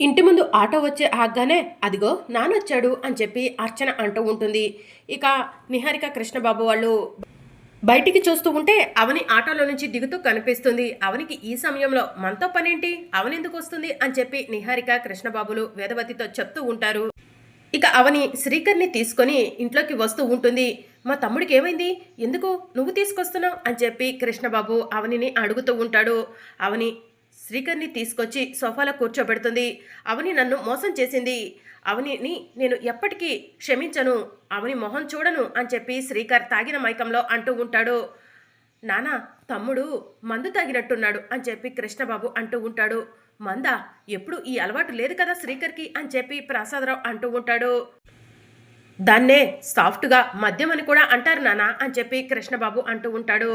ఇంటి ముందు ఆటో వచ్చే ఆగ్గానే అదిగో నానొచ్చాడు అని చెప్పి అర్చన అంటూ ఉంటుంది. ఇక నిహారిక కృష్ణబాబు వాళ్ళు బయటికి చూస్తూ ఉంటే అవని ఆటోలో నుంచి దిగుతూ కనిపిస్తుంది. అవనికి ఈ సమయంలో మనతో పనేంటి? అవని ఎందుకు వస్తుంది? అని చెప్పి నిహారిక కృష్ణబాబులు వేదవతితో చెప్తూ ఉంటారు. ఇక అవని శ్రీకర్ని తీసుకొని ఇంట్లోకి వస్తూ ఉంటుంది. మా తమ్ముడికి ఏమైంది? ఎందుకు? నువ్వు తీసుకొస్తున్నావు? అని చెప్పి కృష్ణబాబు అవనిని అడుగుతూ ఉంటాడు. అవని శ్రీకర్ని తీసుకొచ్చి సోఫాలో కూర్చోబెడుతుంది. అవని నన్ను మోసం చేసింది. అవనిని నేను ఎప్పటికీ క్షమించను. అవని మొహం చూడను అని చెప్పి శ్రీకర్ తాగిన మైకంలో అంటూ ఉంటాడు. నానా తమ్ముడు మందు తాగినట్టున్నాడు అని చెప్పి కృష్ణబాబు అంటూ ఉంటాడు. మందా ఎప్పుడు ఈ అలవాటు లేదు కదా శ్రీకర్కి అని చెప్పి ప్రసాదరావు అంటూ ఉంటాడు. దాన్నే సాఫ్ట్గా మద్యం అని కూడా అంటారు నానా అని చెప్పి కృష్ణబాబు అంటూ ఉంటాడు.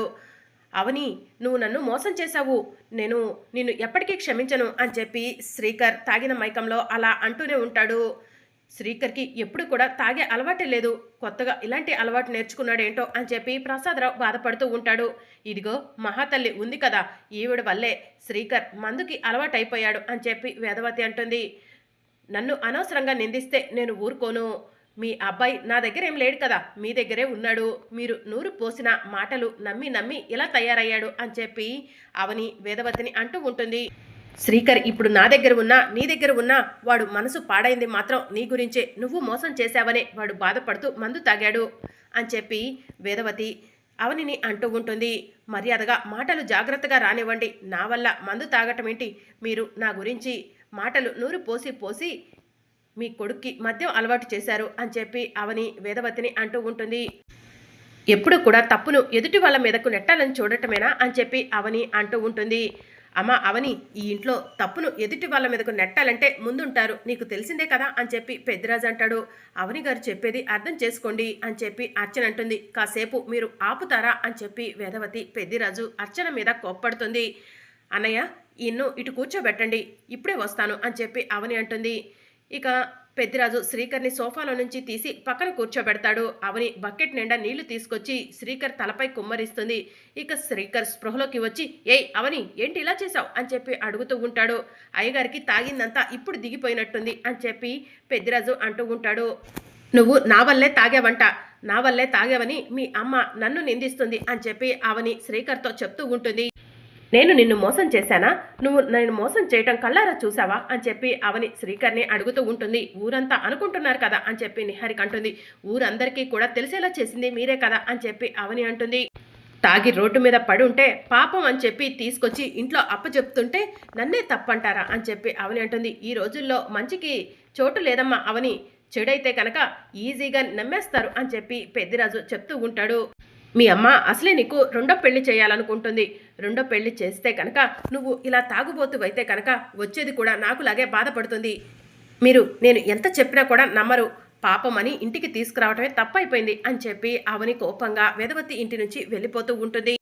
అవని నువ్వు నన్ను మోసం చేశావు. నేను నిన్ను ఎప్పటికీ క్షమించను అని చెప్పి శ్రీకర్ తాగిన మైకంలో అలా అంటూనే ఉంటాడు. శ్రీకర్కి ఎప్పుడు కూడా తాగే అలవాటే లేదు. కొత్తగా ఇలాంటి అలవాటు నేర్చుకున్నాడేంటో అని చెప్పి ప్రసాదరావు బాధపడుతూ ఉంటాడు. ఇదిగో మహాతల్లి ఉంది కదా. ఈవిడ వల్లే శ్రీకర్ మందుకి అలవాటైపోయాడు అని చెప్పి వేదవతి అంటుంది. నన్ను అనవసరంగా నిందిస్తే నేను ఊరుకోను. మీ అబ్బాయి నా దగ్గర ఏం లేడు కదా మీ దగ్గరే ఉన్నాడు. మీరు నూరు పోసిన మాటలు నమ్మి నమ్మి ఇలా తయారయ్యాడు అని చెప్పి అవని వేదవతిని అంటూ ఉంటుంది. శ్రీకర్ ఇప్పుడు నా దగ్గర ఉన్నా నీ దగ్గర ఉన్నా వాడు మనసు పాడైంది మాత్రం నీ గురించే. నువ్వు మోసం చేశావనే వాడు బాధపడుతూ మందు తాగాడు అని చెప్పి వేదవతి అవనిని అంటూ ఉంటుంది. మర్యాదగా మాటలు జాగ్రత్తగా రానివ్వండి. నా వల్ల మందు తాగటం ఏంటి? మీరు నా గురించి మాటలు నూరు పోసి పోసి మీ కొడుక్కి మద్యం అలవాటు చేశారు అని చెప్పి అవని వేదవతిని అంటూ ఉంటుంది. ఎప్పుడు కూడా తప్పును ఎదుటి వాళ్ళ మీదకు నెట్టాలని చూడటమేనా అని చెప్పి అవని అంటూ ఉంటుంది. అమ్మ అవని ఈ ఇంట్లో తప్పును ఎదుటి వాళ్ళ మీదకు నెట్టాలంటే ముందుంటారు. నీకు తెలిసిందే కదా అని చెప్పి పెద్దిరాజు అంటాడు. అవని గారు చెప్పేది అర్థం చేసుకోండి అని చెప్పి అర్చన అంటుంది. కాసేపు మీరు ఆపుతారా అని చెప్పి వేదవతి పెద్దిరాజు అర్చన మీద కోప్పడుతుంది. అన్నయ్య ఇన్ను ఇటు కూర్చోబెట్టండి. ఇప్పుడే వస్తాను అని చెప్పి అవని అంటుంది. ఇక పెద్దిరాజు శ్రీకర్ని సోఫాలో నుంచి తీసి పక్కన కూర్చోబెడతాడు. అవని బకెట్ నిండా నీళ్ళు తీసుకొచ్చి శ్రీకర్ తలపై కుమ్మరిస్తుంది. ఇక శ్రీకర్ స్పృహలోకి వచ్చి ఏయ్ అవని ఏంటి ఇలా చేశావు? అని చెప్పి అడుగుతూ ఉంటాడు. అయ్యగారికి తాగిందంతా ఇప్పుడు దిగిపోయినట్టుంది అని చెప్పి పెద్దిరాజు అంటూ ఉంటాడు. నువ్వు నా వల్లే తాగావంట. నా వల్లే తాగావని మీ అమ్మ నన్ను నిందిస్తుంది అని చెప్పి అవని శ్రీకర్తో చెప్తూ ఉంటుంది. నేను నిన్ను మోసం చేశానా? నువ్వు నేను మోసం చేయటం కళ్ళారా చూసావా అని చెప్పి అవని శ్రీకర్ని అడుగుతూ ఉంటుంది. ఊరంతా అనుకుంటున్నారు కదా? అని చెప్పి నిహారిక అంటుంది. ఊరందరికీ కూడా తెలిసేలా చేసింది మీరే కదా? అని చెప్పి అవని అంటుంది. తాగి రోడ్డు మీద పడి ఉంటే పాపం అని చెప్పి తీసుకొచ్చి ఇంట్లో అప్పచెప్తుంటే నన్నే తప్పంటారా? అని చెప్పి అవని అంటుంది. ఈ రోజుల్లో మంచికి చోటు లేదమ్మా అవని. చెడైతే కనుక ఈజీగా నమ్మేస్తారు అని చెప్పి పెద్దిరాజు చెప్తూ ఉంటాడు. మీ అమ్మ అసలే నీకు రెండో పెళ్ళి చేయాలనుకుంటుంది. రెండో పెళ్ళి చేస్తే కనుక నువ్వు ఇలా తాగుబోతువైతే కనుక వచ్చేది కూడా నాకులాగే బాధపడుతుంది. మీరు నేను ఎంత చెప్పినా కూడా నమ్మరు. పాపమని ఇంటికి తీసుకురావటమే తప్పైపోయింది అని చెప్పి అవని కోపంగా వేదవతి ఇంటి నుంచి వెళ్ళిపోతూ ఉంటుంది.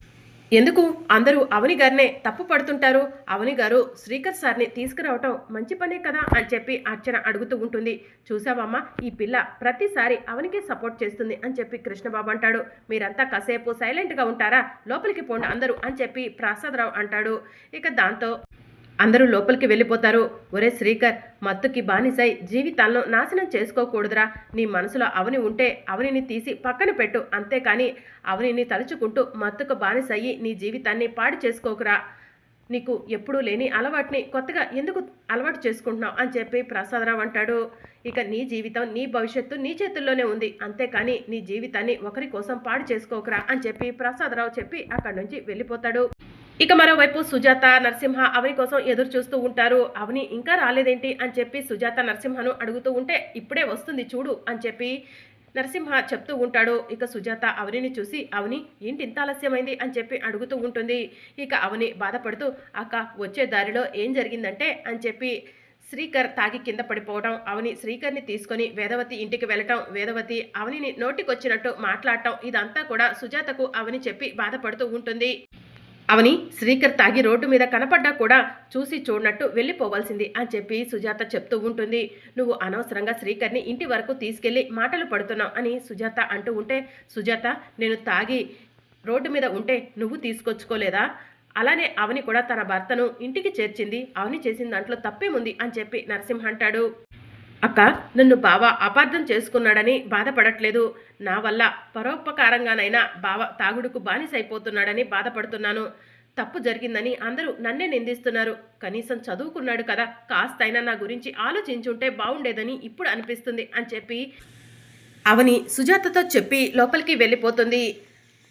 ఎందుకు? అందరూ అవని గారినే తప్పు పడుతుంటారు. అవని గారు శ్రీకర్ సార్ని తీసుకురావటం మంచి పనే కదా అని చెప్పి అర్చన అడుగుతూ ఉంటుంది. చూసావమ్మా ఈ పిల్ల ప్రతిసారి అవనికే సపోర్ట్ చేస్తుంది అని చెప్పి కృష్ణబాబు అంటాడు. మీరంతా కాసేపు సైలెంట్గా ఉంటారా? లోపలికి పోండి అందరూ అని చెప్పి ప్రసాదరావు అంటాడు. ఇక దాంతో అందరూ లోపలికి వెళ్ళిపోతారు. ఒరే శ్రీకర్ మత్తుకి బానిసై జీవితాలను నాశనం చేసుకోకూడదురా. నీ మనసులో అవని ఉంటే అవనిని తీసి పక్కన పెట్టు. అంతేకాని అవనిని తలుచుకుంటూ మత్తుకు బానిసయ్యి నీ జీవితాన్ని పాడు చేసుకోకురా. నీకు ఎప్పుడూ లేని అలవాటుని కొత్తగా ఎందుకు అలవాటు చేసుకుంటున్నావు అని చెప్పి ప్రసాదరావు అంటాడు. ఇక నీ జీవితం నీ భవిష్యత్తు నీ చేతుల్లోనే ఉంది. అంతేకాని నీ జీవితాన్ని ఒకరి కోసం పాడు చేసుకోకురా అని చెప్పి ప్రసాదరావు చెప్పి అక్కడి నుంచి వెళ్ళిపోతాడు. ఇక మరోవైపు సుజాత నరసింహ అవని కోసం ఎదురు చూస్తూ ఉంటారు. అవని ఇంకా రాలేదేంటి అని చెప్పి సుజాత నరసింహను అడుగుతూ ఉంటే ఇప్పుడే వస్తుంది చూడు అని చెప్పి నరసింహ చెప్తూ ఉంటాడు. ఇక సుజాత అవనిని చూసి అవని ఏంటి ఇంత ఆలస్యమైంది? అని చెప్పి అడుగుతూ ఉంటుంది. ఇక అవని బాధపడుతూ అక్క వచ్చే దారిలో ఏం జరిగిందంటే? అని చెప్పి శ్రీకర్ తాగి కింద పడిపోవడం అవని శ్రీకర్ని తీసుకొని వేదవతి ఇంటికి వెళ్ళటం వేదవతి అవనిని నోటికొచ్చినట్టు మాట్లాడటం ఇదంతా కూడా సుజాతకు అవని చెప్పి బాధపడుతూ ఉంటుంది. అవని శ్రీకర్ తాగి రోడ్డు మీద కనపడ్డా కూడా చూసి చూడనట్టు వెళ్ళిపోవాల్సింది అని చెప్పి సుజాత చెప్తూ ఉంటుంది. నువ్వు అనవసరంగా శ్రీకర్ని ఇంటి వరకు తీసుకెళ్ళి మాటలు పడుతున్నావు అని సుజాత అంటూ ఉంటే సుజాత నేను తాగి రోడ్డు మీద ఉంటే నువ్వు తీసుకొచ్చుకోలేదా? అలానే అవని కూడా తన భర్తను ఇంటికి చేర్చింది. అవని చేసిన దాంట్లో తప్పేముంది అని చెప్పి నరసింహ అంటాడు. అక్క నన్ను బావ అపార్థం చేసుకున్నాడని బాధపడట్లేదు. నా వల్ల పరోపకారంగానైనా బావ తాగుడుకు బానిసైపోతున్నాడని బాధపడుతున్నాను. తప్పు జరిగిందని అందరూ నన్నే నిందిస్తున్నారు. కనీసం చదువుకున్నాడు కదా కాస్తైనా నా గురించి ఆలోచించుంటే బాగుండేదని ఇప్పుడు అనిపిస్తుంది అని చెప్పి అవని సుజాతతో చెప్పి లోపలికి వెళ్ళిపోతుంది.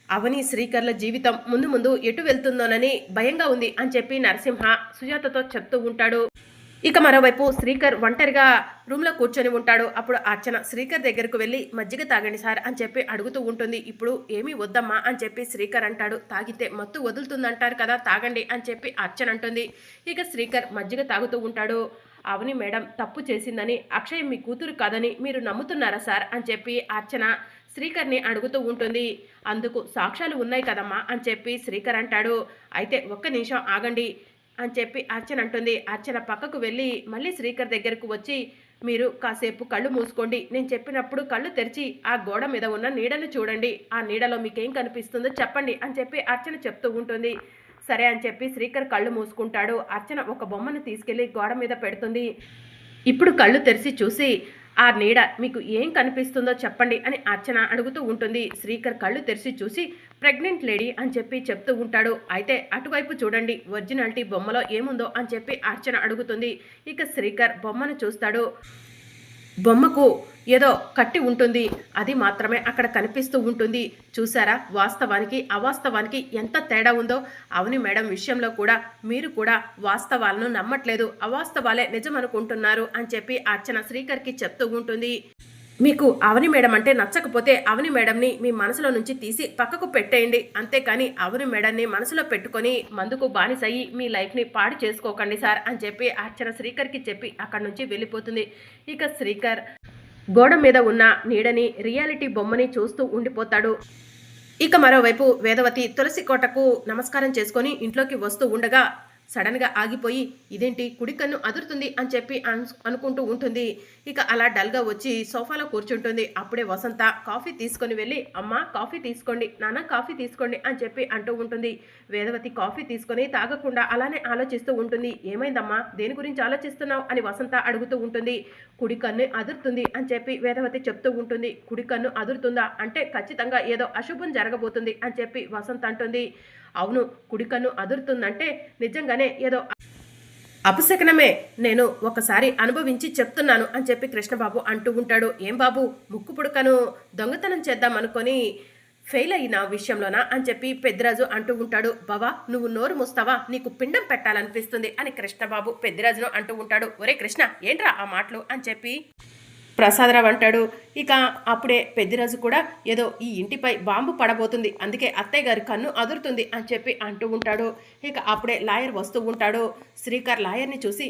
అవని శ్రీకర్ల జీవితం ముందు ముందు ఎటు వెళ్తుందోనని భయంగా ఉంది అని చెప్పి నరసింహ సుజాతతో చెప్తూ ఉంటాడు. ఇక మరోవైపు శ్రీకర్ ఒంటరిగా రూమ్లో కూర్చొని ఉంటాడు. అప్పుడు అర్చన శ్రీకర్ దగ్గరకు వెళ్ళి మజ్జిగ తాగండి సార్ అని చెప్పి అడుగుతూ ఉంటుంది. ఇప్పుడు ఏమీ వద్దమ్మా అని చెప్పి శ్రీకర్ అంటాడు. తాగితే మత్తు వదులుతుందంటారు కదా తాగండి అని చెప్పి అర్చన అంటుంది. ఇక శ్రీకర్ మజ్జిగ తాగుతూ ఉంటాడు. అవని మేడం తప్పు చేసిందని అక్షయ్ మీ కూతురు కాదని మీరు నమ్ముతున్నారా సార్ అని చెప్పి అర్చన శ్రీకర్ని అడుగుతూ ఉంటుంది. అందుకు సాక్ష్యాలు ఉన్నాయి కదమ్మా అని చెప్పి శ్రీకర్ అంటాడు. అయితే ఒక్క నిమిషం ఆగండి. అని చెప్పి అర్చన అంటుంది. అర్చన పక్కకు వెళ్ళి మళ్ళీ శ్రీకర్ దగ్గరకు వచ్చి మీరు కాసేపు కళ్ళు మూసుకోండి. నేను చెప్పినప్పుడు కళ్ళు తెరిచి ఆ గోడ మీద ఉన్న నీడను చూడండి. ఆ నీడలో మీకేం కనిపిస్తుందో చెప్పండి అని చెప్పి అర్చన చెప్తూ ఉంటుంది. సరే అని చెప్పి శ్రీకర్ కళ్ళు మూసుకుంటాడు. అర్చన ఒక బొమ్మను తీసుకెళ్ళి గోడ మీద పెడుతుంది. ఇప్పుడు కళ్ళు తెరిచి చూసి ఆ నీడ మీకు ఏం కనిపిస్తుందో చెప్పండి అని అర్చన అడుగుతూ ఉంటుంది. శ్రీకర్ కళ్ళు తెరిచి చూసి ప్రెగ్నెంట్ లేడీ అని చెప్పి చెప్తూ ఉంటాడు. అయితే అటువైపు చూడండి ఒరిజినాలిటీ బొమ్మలో ఏముందో అని చెప్పి అర్చన అడుగుతుంది. ఇక శ్రీకర్ బొమ్మను చూస్తాడు. బొమ్మకు ఏదో కట్టి ఉంటుంది. అది మాత్రమే అక్కడ కనిపిస్తూ ఉంటుంది. చూసారా? వాస్తవానికి అవాస్తవానికి ఎంత తేడా ఉందో? అవని మేడం విషయంలో కూడా మీరు కూడా వాస్తవాలను నమ్మట్లేదు. అవాస్తవాలే నిజం అనుకుంటున్నారు అని చెప్పి అర్చన శ్రీకర్కి చెప్తూ ఉంటుంది. మీకు అవని మేడం అంటే నచ్చకపోతే అవని మేడంని మీ మనసులో నుంచి తీసి పక్కకు పెట్టేయండి. అంతేకాని అవని మేడంని మనసులో పెట్టుకొని మందుకు బానిసయ్యి మీ లైఫ్ని పాడు చేసుకోకండి సార్ అని చెప్పి అర్చన శ్రీకర్కి చెప్పి అక్కడి నుంచి వెళ్ళిపోతుంది. ఇక శ్రీకర్ గోడ మీద ఉన్న నీడని రియాలిటీ బొమ్మని చూస్తూ ఉండిపోతాడు. ఇక మరోవైపు వేదవతి తులసి కోటకు నమస్కారం చేసుకొని ఇంట్లోకి వస్తూ ఉండగా సడన్గా ఆగిపోయి ఇదేంటి? కుడి కన్ను అదురుతుంది అని చెప్పి అను- అనుకుంటూ ఉంటుంది. ఇక అలా డల్గా వచ్చి సోఫాలో కూర్చుంటుంది. అప్పుడే వసంత కాఫీ తీసుకొని వెళ్ళి అమ్మ కాఫీ తీసుకోండి నాన్న కాఫీ తీసుకోండి అని చెప్పి అంటూ ఉంటుంది. వేదవతి కాఫీ తీసుకొని తాగకుండా అలానే ఆలోచిస్తూ ఉంటుంది. ఏమైందమ్మా? దేని గురించి ఆలోచిస్తున్నావు? అని వసంత అడుగుతూ ఉంటుంది. కుడి కన్ను అదురుతుంది అని చెప్పి వేదవతి చెప్తూ ఉంటుంది. కుడి కన్ను అదురుతుందా? అంటే ఖచ్చితంగా ఏదో అశుభం జరగబోతుంది అని చెప్పి వసంత అంటుంది. అవును కుడి అదురుతుందంటే నిజంగానే ఏదో అపశకనమే. నేను ఒకసారి అనుభవించి చెప్తున్నాను అని చెప్పి కృష్ణబాబు అంటూ ఉంటాడు. ఏం బాబు ముక్కు పుడకను దొంగతనం చేద్దాం అనుకొని ఫెయిల్ అయిన విషయంలోనా అని చెప్పి పెద్దిరాజు అంటూ ఉంటాడు. బావా నువ్వు నోరు మూస్తావా? నీకు పిండం పెట్టాలనిపిస్తుంది అని కృష్ణబాబు పెద్దిరాజును అంటూ ఉంటాడు. ఒరే కృష్ణ ఏంట్రా ఆ మాటలు అని చెప్పి ప్రసాదరావు అంటాడు. ఇక అప్పుడే పెద్దిరాజు కూడా ఏదో ఈ ఇంటిపై బాంబు పడబోతుంది. అందుకే అత్తయ్య గారి కన్ను అదురుతుంది అని చెప్పి అంటూ ఉంటాడు. ఇక అప్పుడే లాయర్ వస్తూ ఉంటాడు. శ్రీకర్ లాయర్ని చూసి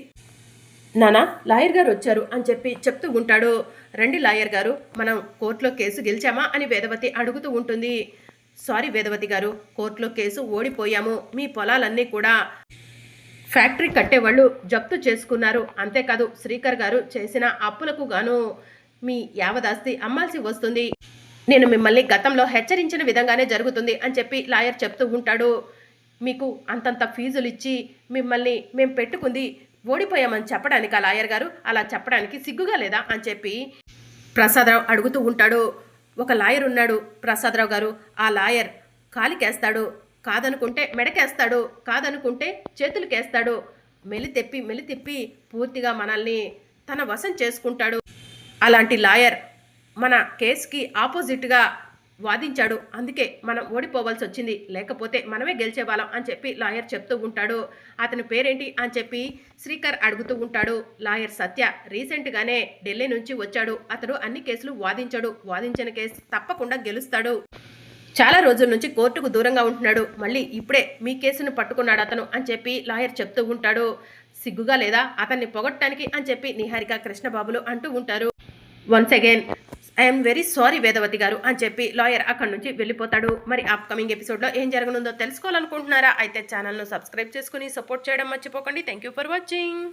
నానా లాయర్ గారు వచ్చారు అని చెప్పి చెప్తూ ఉంటాడు. రండి లాయర్ గారు మనం కోర్టులో కేసు గెలిచామా? అని వేదవతి అడుగుతూ ఉంటుంది. సారీ వేదవతి గారు కోర్టులో కేసు ఓడిపోయాము. మీ పొలాలన్నీ కూడా ఫ్యాక్టరీ కట్టేవాళ్ళు జప్తు చేసుకున్నారు. అంతేకాదు శ్రీకర్ గారు చేసిన అప్పులకు గాను మీ యావదాస్తి అమ్మాల్సి వస్తుంది. నేను మిమ్మల్ని గతంలో హెచ్చరించిన విధంగానే జరుగుతుంది అని చెప్పి లాయర్ చెప్తూ ఉంటాడు. మీకు అంతంత ఫీజులు ఇచ్చి మిమ్మల్ని మేము పెట్టుకుంది ఓడిపోయామని చెప్పడానికి ఆ లాయర్ గారు? అలా చెప్పడానికి సిగ్గుగా లేదా అని చెప్పి ప్రసాదరావు అడుగుతూ ఉంటాడు. ఒక లాయర్ ఉన్నాడు ప్రసాదరావు గారు. ఆ లాయర్ కాలికేస్తాడు. కాదనుకుంటే మెడకేస్తాడు కాదనుకుంటే చేతులకేస్తాడు. మెలి తెప్పి మెలి తెప్పి పూర్తిగా మనల్ని తన వశం చేసుకుంటాడు. అలాంటి లాయర్ మన కేసుకి ఆపోజిట్గా వాదించాడు. అందుకే మనం ఓడిపోవాల్సి వచ్చింది లేకపోతే మనమే గెలిచేవాళ్ళం అని చెప్పి లాయర్ చెప్తూ ఉంటాడు. అతని పేరేంటి అని చెప్పి శ్రీకర్ అడుగుతూ ఉంటాడు. లాయర్ సత్య రీసెంట్గానే ఢిల్లీ నుంచి వచ్చాడు. అతడు అన్ని కేసులు వాదించాడు. వాదించిన కేసు తప్పకుండా గెలుస్తాడు. చాలా రోజుల నుంచి కోర్టుకు దూరంగా ఉంటున్నాడు. మళ్ళీ ఇప్పుడే మీ కేసును పట్టుకున్నాడు అతను అని చెప్పి లాయర్ చెప్తూ ఉంటాడు. సిగ్గుగా లేదా? అతన్ని పొగట్టడానికి అని చెప్పి నిహారిక కృష్ణబాబులు అంటూ ఉంటారు. Once again I'm very sorry Vedavathi garu అని చెప్పి లాయర్ అక్కడి నుంచి వెళ్ళిపోతాడు. మరి అప్కమింగ్ ఎపిసోడ్లో ఏం జరగనుందో తెలుసుకోవాలనుకుంటున్నారా? అయితే ఛానల్ను సబ్స్క్రైబ్ చేసుకుని సపోర్ట్ చేయడం మర్చిపోకండి. Thank you for watching